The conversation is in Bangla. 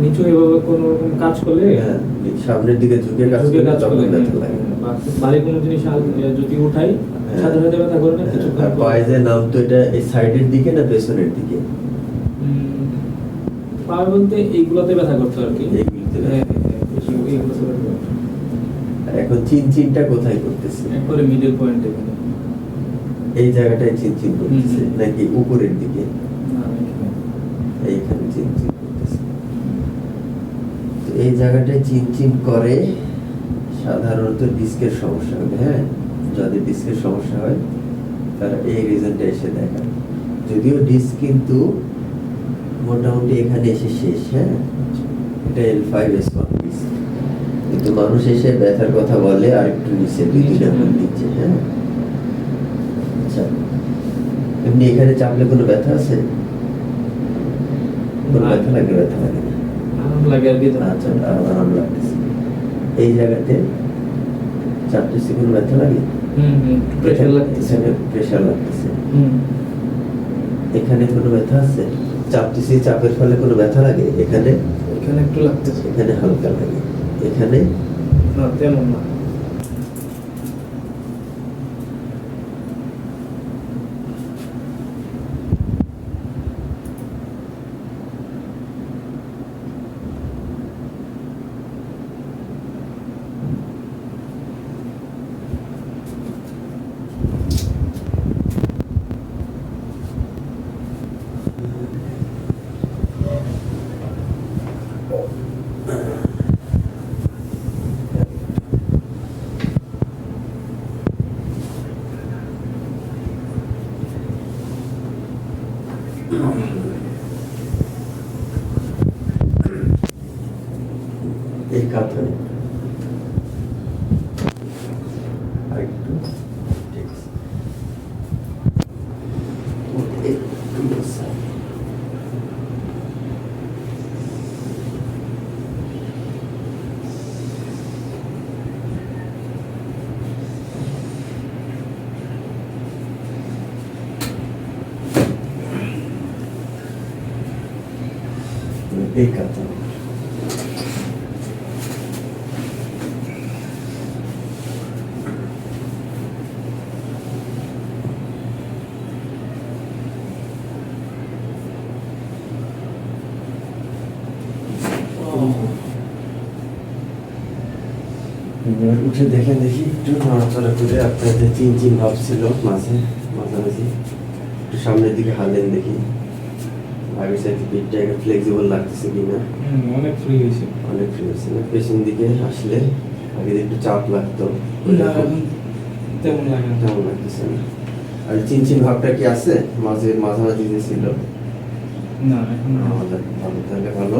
নিচু এভাবে কোনো রকম কাজ করলে হ্যাঁ সামনের দিকে ঝুঁকে কাজ করলে তখন ব্যথা লাগে। কোনো জিনিস যদি উঠাই হ্যাঁ। সাথে সাথে ব্যথা করে না হ্যাঁ, কিছুক্ষণ আর পায়ে যে নাম তো এটা এই সাইডের দিকে না পেছনের দিকে? পায়ে বলতে এইগুলোতে ব্যথা করতো আর কি। হ্যাঁ, হ্যাঁ, হ্যাঁ, এখন চিনচিনটা কোথায় করতেছে? একবারে মিডল পয়েন্ট এই জায়গাটায় চিনচিন করতেছে নাকি উপরের দিকে? এইখানে চিনচিন করতেছে তো এই জায়গাটায় চিনচিন করে সাধারণত ডিস্কের সমস্যা হবে হ্যাঁ? যদি ডিস্কের সমস্যা হয় তারা এই রিজনটা এসে দেখা। যদিও ডিস্ক কিন্তু মোটামুটি এখানে এসে শেষ হ্যাঁ? এটা L five S one disc কিন্তু মানুষ এসে ব্যথার কথা বলে আর একটু নিচে দুই তিন আঙুল নিচে হ্যাঁ? আচ্ছা। এমনি এখানে চাপলে কোনো ব্যথা আছে? কোনো। ব্যথা লাগে ব্যথা লাগে না? লাগে আর কি আচ্ছা আরাম লাগতেছে এই জায়গাতে চাপতেছে কোনো ব্যথা লাগে। হুম হুম প্রেশার লাগতেছে। এখানে প্রেশার লাগতেছে। হুম। এখানে কোনো ব্যথা আছে? চাপতেছি চাপের ফলে কোনো ব্যথা লাগে? এখানে? এখানে একটু লাগতেছে। এখানে হালকা লাগে। এখানে? না তেমন না। এই কাঁথা। আরেকটু ঠিক আছে। এই উঠে দেখেন দেখি একটু নড়াচড়া করে আপনার যে চিন চিন ভাব ছিল মাঝে, মাঝামাঝি। একটু সামনের দিকে হালেন দেখি। আগের সাইড পিঠটা একটু ফ্লেক্সিবল লাগতেছে কিনা? অনেক ফ্রি হয়েছে। অনেক ফ্রি হয়েছে না? পেছন দিকে আসলে আগে একটু চাপ লাগতো। তেমন লাগে তেমন লাগতেছে না। আর চিন চিন ভাবটা কি আছে? মাঝে মাঝামাঝি যে ছিল? না এখন। ভালো তাহলে ভালো।